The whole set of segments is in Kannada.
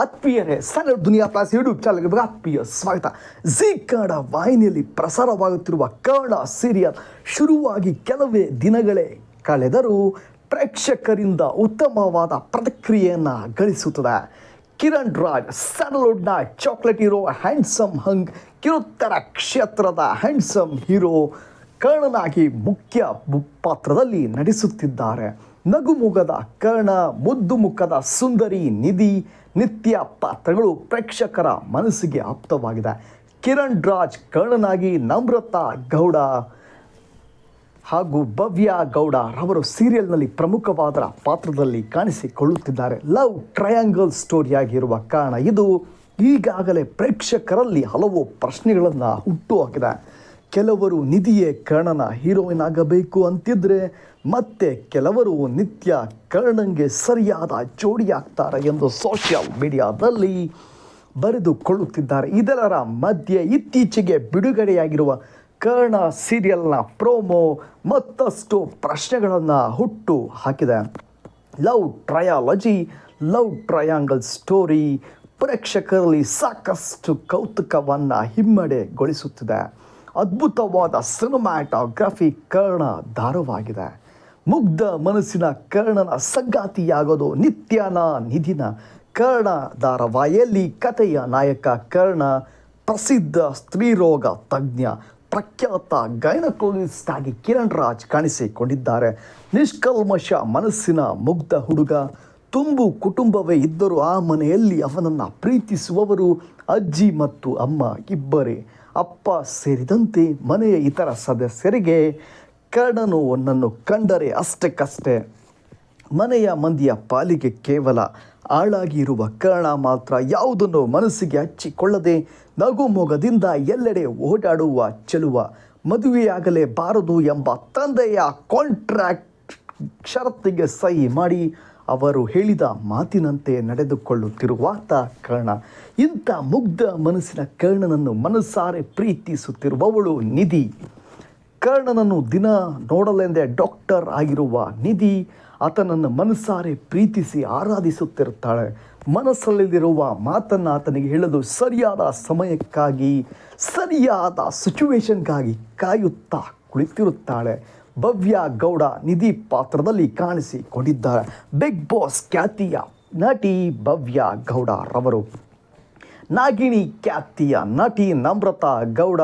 ಆತ್ಮೀಯರೇ, ಸಣ್ಣ ದುನಿಯಾ ಪ್ಲಾಸ್ ಯೂಟ್ಯೂಬ್ ಚಾನಲ್ಗೆ ಆತ್ಮೀಯ ಸ್ವಾಗತ. ಜಿ ಕನ್ನಡ ವಾಹಿನಿಯಲ್ಲಿ ಪ್ರಸಾರವಾಗುತ್ತಿರುವ ಕನ್ನಡ ಸೀರಿಯಲ್ ಶುರುವಾಗಿ ಕೆಲವೇ ದಿನಗಳೇ ಕಳೆದರೂ ಪ್ರೇಕ್ಷಕರಿಂದ ಉತ್ತಮವಾದ ಪ್ರತಿಕ್ರಿಯೆಯನ್ನು ಗಳಿಸುತ್ತದೆ. ಕಿರಣ್ ರಾಜ್ ಸ್ಯಾಂಡಲ್ವುಡ್ನ ಚಾಕ್ಲೇಟ್ ಹೀರೋ ಹ್ಯಾಂಡ್ಸಮ್ ಹಂಗ್ ಕಿರುತ್ತರ ಕ್ಷೇತ್ರದ ಹ್ಯಾಂಡ್ಸಮ್ ಹೀರೋ ಕರ್ಣನಾಗಿ ಮುಖ್ಯ ಪಾತ್ರದಲ್ಲಿ ನಟಿಸುತ್ತಿದ್ದಾರೆ. ನಗುಮುಗದ ಕರ್ಣ ಮುದ್ದು ಮುಖದ ಸುಂದರಿ ನಿಧಿ, ನಿತ್ಯ ಪಾತ್ರಗಳು ಪ್ರೇಕ್ಷಕರ ಮನಸ್ಸಿಗೆ ಆಪ್ತವಾಗಿದೆ. ಕಿರಣ್ ರಾಜ್ ಕರ್ಣನಾಗಿ ನಮ್ರತಾ ಗೌಡ ಹಾಗೂ ಭವ್ಯ ಗೌಡ ರವರು ಸೀರಿಯಲ್ನಲ್ಲಿ ಪ್ರಮುಖವಾದ ಪಾತ್ರದಲ್ಲಿ ಕಾಣಿಸಿಕೊಳ್ಳುತ್ತಿದ್ದಾರೆ. ಲವ್ ಟ್ರಯಾಂಗಲ್ ಸ್ಟೋರಿಯಾಗಿರುವ ಕಾರಣ ಇದು ಈಗಾಗಲೇ ಪ್ರೇಕ್ಷಕರಲ್ಲಿ ಹಲವು ಪ್ರಶ್ನೆಗಳನ್ನು ಹುಟ್ಟುಹಾಕಿದೆ ಕೆಲವರು ನಿಧಿಯೇ ಕರ್ಣನ ಹೀರೋಯಿನ್ ಆಗಬೇಕು ಅಂತಿದ್ರೆ ಮತ್ತೆ ಕೆಲವರು ನಿತ್ಯ ಕರ್ಣಂಗೆ ಸರಿಯಾದ ಜೋಡಿಯಾಗ್ತಾರೆ ಎಂದು ಸೋಷಿಯಲ್ ಮೀಡಿಯಾದಲ್ಲಿ ಬರೆದುಕೊಳ್ಳುತ್ತಿದ್ದಾರೆ. ಇದರ ಮಧ್ಯೆ ಇತ್ತೀಚೆಗೆ ಬಿಡುಗಡೆಯಾಗಿರುವ ಕರ್ಣ ಸೀರಿಯಲ್ನ ಪ್ರೋಮೋ ಮತ್ತಷ್ಟು ಪ್ರಶ್ನೆಗಳನ್ನು ಹುಟ್ಟು ಹಾಕಿದೆ. Love trilogy love triangle story ಪ್ರೇಕ್ಷಕರಲ್ಲಿ ಸಾಕಷ್ಟು ಕೌತುಕವನ್ನು ಹಿಮ್ಮಡೆಗೊಳಿಸುತ್ತಿದೆ. ಅದ್ಭುತವಾದ ಸಿನಿಮ್ಯಾಟೋಗ್ರಫಿ ಕರ್ಣ ದಾರವಾಗಿದೆ ಮುಗ್ಧ ಮನಸ್ಸಿನ ಕರ್ಣನ ಸಂಗಾತಿಯಾಗೋದು ನಿತ್ಯನ ನಿಧಿನ. ಕರ್ಣ ಧಾರಾವಾಹಿಯಲ್ಲಿ ಕಥೆಯ ನಾಯಕ ಕರ್ಣ, ಪ್ರಸಿದ್ಧ ಸ್ತ್ರೀರೋಗ ತಜ್ಞ, ಪ್ರಖ್ಯಾತ ಗೈನಕೋಲಿಸ್ಟ್ ಆಗಿ ಕಿರಣ್ ರಾಜ್ ಕಾಣಿಸಿಕೊಂಡಿದ್ದಾರೆ. ನಿಷ್ಕಲ್ಮಶ ಮನಸ್ಸಿನ ಮುಗ್ಧ ಹುಡುಗ, ತುಂಬು ಕುಟುಂಬವೇ ಇದ್ದರೂ ಆ ಮನೆಯಲ್ಲಿ ಅವನನ್ನು ಪ್ರೀತಿಸುವವರು ಅಜ್ಜಿ ಮತ್ತು ಅಮ್ಮ ಇಬ್ಬರೇ. ಅಪ್ಪ ಸೇರಿದಂತೆ ಮನೆಯ ಇತರ ಸದಸ್ಯರಿಗೆ ಕರ್ಣನು ಒಂದನ್ನು ಕಂಡರೆ ಅಷ್ಟಕ್ಕಷ್ಟೇ. ಮನೆಯ ಮಂದಿಯ ಪಾಲಿಗೆ ಕೇವಲ ಆಳಾಗಿ ಇರುವ ಕರ್ಣ ಮಾತ್ರ ಯಾವುದನ್ನು ಮನಸ್ಸಿಗೆ ಹಚ್ಚಿಕೊಳ್ಳದೆ ನಗುಮೊಗದಿಂದ ಎಲ್ಲೆಡೆ ಓಡಾಡುವ ಚೆಲುವ ಮದುವೆಯಾಗಲೇಬಾರದು ಎಂಬ ತಂದೆಯ ಕಾಂಟ್ರಾಕ್ಟ್ ಷರತ್ತಿಗೆ ಸಹಿ ಮಾಡಿ ಅವರು ಹೇಳಿದ ಮಾತಿನಂತೆ ನಡೆದುಕೊಳ್ಳುತ್ತಿರುವಾತ ಕರ್ಣ. ಇಂಥ ಮುಗ್ಧ ಮನಸ್ಸಿನ ಕರ್ಣನನ್ನು ಮನಸ್ಸಾರೆ ಪ್ರೀತಿಸುತ್ತಿರುವವಳು ನಿಧಿ. ಕರ್ಣನನ್ನು ದಿನ ನೋಡಲೆಂದೇ ಡಾಕ್ಟರ್ ಆಗಿರುವ ನಿಧಿ ಆತನನ್ನು ಮನಸ್ಸಾರೆ ಪ್ರೀತಿಸಿ ಆರಾಧಿಸುತ್ತಿರುತ್ತಾಳೆ. ಮನಸ್ಸಲ್ಲಿರುವ ಮಾತನ್ನು ಆತನಿಗೆ ಹೇಳಲು ಸರಿಯಾದ ಸಮಯಕ್ಕಾಗಿ, ಸರಿಯಾದ ಸಿಚುವೇಶನ್ಗಾಗಿ ಕಾಯುತ್ತಾ ಕುಳಿತಿರುತ್ತಾಳೆ. ಭವ್ಯ ಗೌಡ ನಿಧಿ ಪಾತ್ರದಲ್ಲಿ ಕಾಣಿಸಿಕೊಂಡಿದ್ದಾರೆ. ಬಿಗ್ ಬಾಸ್ ಖ್ಯಾತಿಯ ನಟಿ ಭವ್ಯ ಗೌಡ ರವರು. ನಾಗಿಣಿ ಖ್ಯಾತಿಯ ನಟಿ ನಮ್ರತಾ ಗೌಡ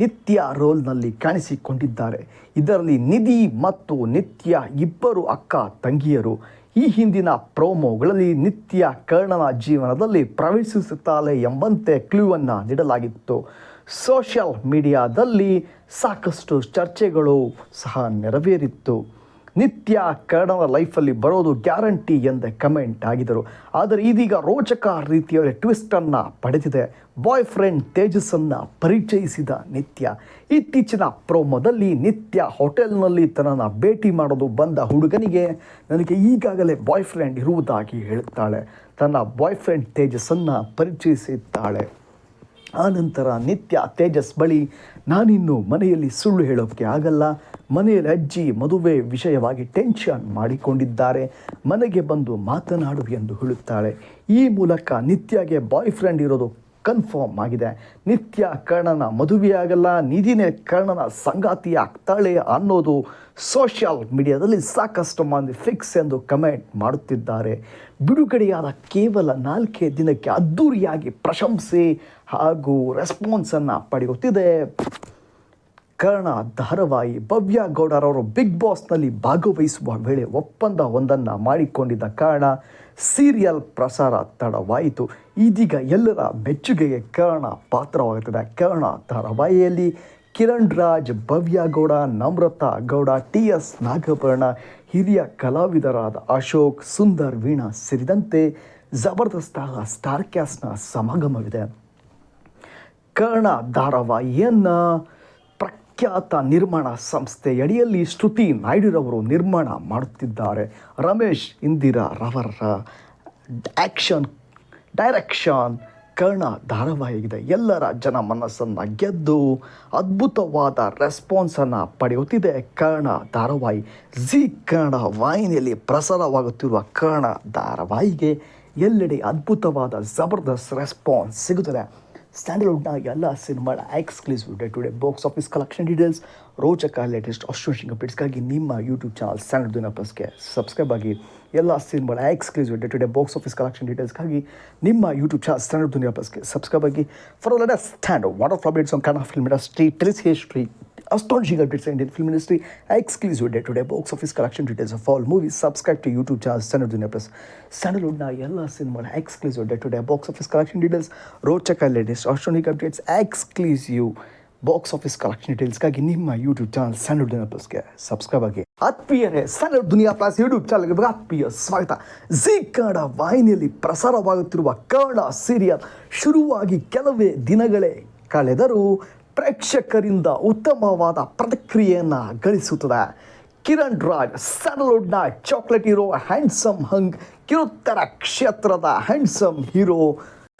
ನಿತ್ಯ ರೋಲ್ನಲ್ಲಿ ಕಾಣಿಸಿಕೊಂಡಿದ್ದಾರೆ. ಇದರಲ್ಲಿ ನಿಧಿ ಮತ್ತು ನಿತ್ಯ ಇಬ್ಬರು ಅಕ್ಕ ತಂಗಿಯರು. ಈ ಹಿಂದಿನ ಪ್ರೋಮೋಗಳಲ್ಲಿ ನಿತ್ಯ ಕರ್ಣನ ಜೀವನದಲ್ಲಿ ಪ್ರವೇಶಿಸುತ್ತಾಳೆ ಎಂಬಂತೆ ಕ್ಲೂವನ್ನು ನೀಡಲಾಗಿತ್ತು. ಸೋಷಿಯಲ್ ಮೀಡಿಯಾದಲ್ಲಿ ಸಾಕಷ್ಟು ಚರ್ಚೆಗಳು ಸಹ ನೆರವೇರಿತ್ತು. ನಿತ್ಯ ಕನ್ನಡದ ಲೈಫಲ್ಲಿ ಬರೋದು ಗ್ಯಾರಂಟಿ ಎಂದ ಕಮೆಂಟ್ ಆಗಿದರು ಆದರೆ ಇದೀಗ ರೋಚಕ ರೀತಿಯಲ್ಲಿ ಟ್ವಿಸ್ಟನ್ನು ಪಡೆದಿದೆ. ಬಾಯ್ ಫ್ರೆಂಡ್ ತೇಜಸ್ಸನ್ನು ಪರಿಚಯಿಸಿದ ನಿತ್ಯ. ಇತ್ತೀಚಿನ ಪ್ರೋಮೋದಲ್ಲಿ ನಿತ್ಯ ಹೋಟೆಲ್ನಲ್ಲಿ ತನ್ನನ್ನು ಭೇಟಿ ಮಾಡೋದು ಬಂದ ಹುಡುಗನಿಗೆ ನನಗೆ ಈಗಾಗಲೇ ಬಾಯ್ ಫ್ರೆಂಡ್ ಇರುವುದಾಗಿ ಹೇಳುತ್ತಾಳೆ. ತನ್ನ ಬಾಯ್ ಫ್ರೆಂಡ್ ತೇಜಸ್ಸನ್ನು ಪರಿಚಯಿಸಿದ್ದಾಳೆ. ಆನಂತರ ನಿತ್ಯ ತೇಜಸ್ ಬಳಿ ನಾನಿನ್ನು ಮನೆಯಲ್ಲಿ ಸುಳ್ಳು ಹೇಳೋಕ್ಕೆ ಆಗಲ್ಲ. ಮನೆಯಲ್ಲಿ ಅಜ್ಜಿ ಮದುವೆ ವಿಷಯವಾಗಿ ಟೆನ್ಷನ್ ಮಾಡಿಕೊಂಡಿದ್ದಾರೆ. ಮನೆಗೆ ಬಂದು ಮಾತನಾಡು ಎಂದು ಹೇಳುತ್ತಾಳೆ. ಈ ಮೂಲಕ ನಿತ್ಯಗೆ ಬಾಯ್ ಫ್ರೆಂಡ್ ಇರೋದು ಕನ್ಫರ್ಮ್ ಆಗಿದೆ. ನಿತ್ಯ ಕರ್ಣನ ಮದುವೆಯಾಗಲ್ಲ, ನಿಧಿನೇ ಕರ್ಣನ ಸಂಗಾತಿ ಆಗ್ತಾಳೆ ಅನ್ನೋದು ಸೋಷಿಯಲ್ ಮೀಡಿಯಾದಲ್ಲಿ ಸಾಕಷ್ಟು ಮಂದಿ ಫಿಕ್ಸ್ ಎಂದು ಕಮೆಂಟ್ ಮಾಡುತ್ತಿದ್ದಾರೆ. ಬಿಡುಗಡೆಯಾದ ಕೇವಲ ನಾಲ್ಕೇ ದಿನಕ್ಕೆ ಅದ್ಧೂರಿಯಾಗಿ ಪ್ರಶಂಸೆ ಹಾಗೂ ರೆಸ್ಪಾನ್ಸನ್ನು ಪಡೆಯುತ್ತಿದೆ. ಕರ್ಣ, ಧಾರಾವಾಹಿ, ಭವ್ಯ ಗೌಡರವರು ಬಿಗ್ ಬಾಸ್ನಲ್ಲಿ ಭಾಗವಹಿಸುವ ವೇಳೆ ಒಪ್ಪಂದ ಒಂದನ್ನು ಮಾಡಿಕೊಂಡಿದ್ದ ಕಾರಣ ಸೀರಿಯಲ್ ಪ್ರಸಾರ ತಡವಾಯಿತು. ಇದೀಗ ಎಲ್ಲರ ಮೆಚ್ಚುಗೆಗೆ ಕರ್ಣ ಪಾತ್ರವಾಗುತ್ತದೆ. ಕರ್ಣ ಧಾರಾವಾಹಿಯಲ್ಲಿ ಕಿರಣ್ ರಾಜ್, ಭವ್ಯ ಗೌಡ, ನಮ್ರತಾ ಗೌಡ ಟಿ ಎಸ್ ನಾಗಭರಣ, ಹಿರಿಯ ಕಲಾವಿದರಾದ ಅಶೋಕ್, ಸುಂದರ್, ವೀಣಾ ಸೇರಿದಂತೆ ಜಬರ್ದಸ್ತ ಸ್ಟಾರ್ ಕ್ಯಾಸ್ಟ್ನ ಸಮಾಗಮವಿದೆ. ಕರ್ಣ ಧಾರಾವಾಹಿಯನ್ನು ಪ್ರಖ್ಯಾತ ನಿರ್ಮಾಣ ಸಂಸ್ಥೆ ಅಡಿಯಲ್ಲಿ ಶ್ರುತಿ ನಾಯ್ಡುರವರು ನಿರ್ಮಾಣ ಮಾಡುತ್ತಿದ್ದಾರೆ. ರಮೇಶ್ ಇಂದಿರಾ ರವರ ಆ್ಯಕ್ಷನ್ ಡೈರೆಕ್ಷನ್ ಕರ್ಣ ಧಾರಾವಾಹಿಗಿದೆ ಎಲ್ಲರ ಜನ ಮನಸ್ಸನ್ನು ಗೆದ್ದು ಅದ್ಭುತವಾದ ರೆಸ್ಪಾನ್ಸನ್ನು ಪಡೆಯುತ್ತಿದೆ ಕರ್ಣ ಧಾರಾವಾಹಿ. ಜಿ ಕನ್ನಡ ವಾಹಿನಿಯಲ್ಲಿ ಪ್ರಸಾರವಾಗುತ್ತಿರುವ ಕರ್ಣ ಧಾರಾವಾಹಿಗೆ ಎಲ್ಲೆಡೆ ಅದ್ಭುತವಾದ ಜಬರ್ದಸ್ತ್ ರೆಸ್ಪಾನ್ಸ್ ಸಿಗುತ್ತದೆ. ಸ್ಟ್ಯಾಂಡರ್ಡ್ನ ಎಲ್ಲ ಸಿನಿಮಾಗಳ exclusive day to day box office collection details ರೋಚಕ ಲೇಟೆಸ್ಟ್ ಅಸ್ಟ್ರೋಶಿಂಗ್ ಅಪ್ಡೇಟ್ಸ್ಗಾಗಿ ನಿಮ್ಮ ಯೂಟ್ಯೂಬ್ ಚಾನಲ್ ಸ್ಟ್ಯಾಂಡರ್ಡ್ ದಿನ ಪ್ಲಸ್ಗೆ ಸಬ್ಸ್ಕ್ರೈಬ್ ಆಗಿ ಎಲ್ಲ ಸಿನಿಮಾಗಳ exclusive day to day box office collection ಡೀಟೇಲ್ಸ್ಗಾಗಿ ನಿಮ್ಮ ಯೂಟ್ಯೂಬ್ ಚಾನಲ್ ಸ್ಟ್ಯಾಂಡರ್ಡ್ ದುನಿಯಾ ಪ್ಲಸ್ಗೆ ಸಬ್ಸ್ಕ್ರೈಬ್ ಆಗಿ. For let stand what of updates on Kannada film industry tellies history astonishing updates in Indian film industry, exclusive day-to-day box office collection details of all movies. Subscribe to YouTube channel Standard Dunia ಸ್ಯಾಂಡಲ್ವುಡ್ನ ಎಲ್ಲ ಸಿನಿಮಾಗಳ exclusive day to day box office collection details ರೋಚಕ latest astonishing updates exclusive box office collection ಡೀಟೇಲ್ಸ್ಗಾಗಿ ನಿಮ್ಮ ಯೂಟ್ಯೂಬ್ ಚಾನಲ್ ಸ್ಟ್ಯಾಂಡರ್ಡ್ ದುನಿಯಾ ಪ್ಲಸ್ಗೆ ಸಬ್ಸ್ಕ್ರೈಬ್ ಆಗಿ ಆತ್ಮೀಯರೇ ಸ್ಟ್ಯಾಂಡರ್ಡ್ ದುನಿಯಾ ಪ್ಲಸ್ ಯೂಟ್ಯೂಬ್ ಚಾನಲ್ಗೆ ಆತ್ಮೀಯ ಸ್ವಾಗತ ಜಿ ಕನ್ನಡ ವಾಹಿನಿಯಲ್ಲಿ ಪ್ರಸಾರವಾಗುತ್ತಿರುವ ಕನ್ನಡ ಸೀರಿಯಲ್ ಶುರುವಾಗಿ ಕೆಲವೇ ದಿನಗಳೇ ಕಳೆದರೂ ಪ್ರೇಕ್ಷಕರಿಂದ ಉತ್ತಮವಾದ ಪ್ರತಿಕ್ರಿಯೆಯನ್ನು ಗಳಿಸುತ್ತದೆ. ಕಿರಣ್ ರಾಜ್ ಸರಲುಡ್ನ ಚಾಕ್ಲೇಟ್ ಹೀರೋ ಹ್ಯಾಂಡ್ಸಮ್ ಹಂಗ್ ಕಿರುತ್ತರ ಕ್ಷೇತ್ರದ ಹ್ಯಾಂಡ್ಸಮ್ ಹೀರೋ